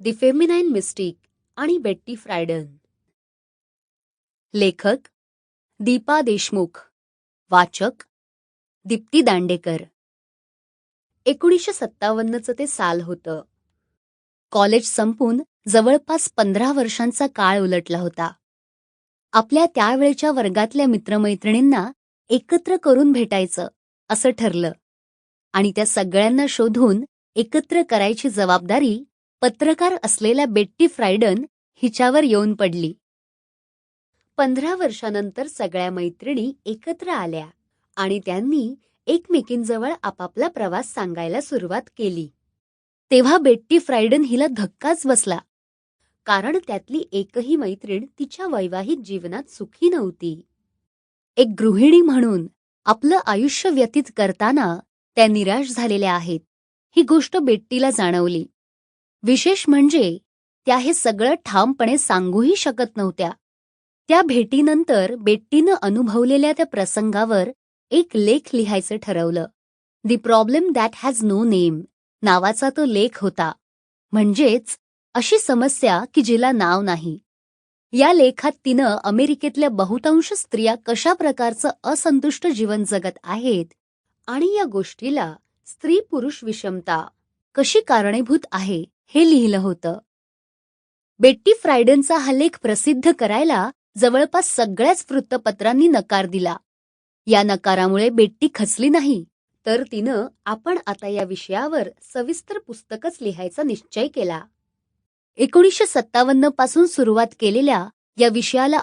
दी feminine mistake आणि बेट्टी फ्रायडन लेखक दीपा देशमुख. वाचक दीप्ती दांडेकर. एकोणीसशे सत्तावन्नचं ते साल होतं. कॉलेज संपून जवळपास पंधरा वर्षांचा काळ उलटला होता. आपल्या त्यावेळच्या वर्गातल्या मित्रमैत्रिणींना एकत्र करून भेटायचं असं ठरलं. आणि त्या सगळ्यांना शोधून एकत्र करायची जबाबदारी पत्रकार असलेल्या बेट्टी फ्रायडन हिच्यावर येऊन पडली. पंधरा वर्षानंतर सगळ्या मैत्रिणी एकत्र आल्या आणि त्यांनी एकमेकींजवळ आपापला प्रवास सांगायला सुरुवात केली. तेव्हा बेट्टी फ्रायडन हिला धक्काच बसला. कारण त्यातली एकही मैत्रीण तिच्या वैवाहिक जीवनात सुखी नव्हती. एक गृहिणी म्हणून आपलं आयुष्य व्यतीत करताना त्या निराश झालेल्या आहेत. ही गोष्ट बेट्टीला जाणवली. विशेष म्हणजे त्या हे सगळं ठामपणे सांगूही शकत नव्हत्या. त्या भेटीनंतर बेट्टीनं अनुभवलेल्या त्या प्रसंगावर एक लेख लिहायचं ठरवलं. The problem that has no name नावाचा तो लेख होता. म्हणजेच अशी समस्या की जिला नाव नाही. या लेखात तिनं अमेरिकेतल्या बहुतांश स्त्रिया कशा प्रकारचं असंतुष्ट जीवन जगत आहेत आणि या गोष्टीला स्त्री पुरुष विषमता कशी कारणीभूत आहे हे लिहिलं होतं. बेट्टी फ्रायडनचा हा लेख प्रसिद्ध करायला जवळपास सगळ्याच वृत्तपत्रांनी नकार दिला. या नकारामुळे बेट्टी खचली नाही तर तिनं आपण आता या विषयावर सविस्तर पुस्तकच लिहायचा निश्चय केला. एकोणीसशे सत्तावन्नपासून सुरुवात केलेल्या या विषयाला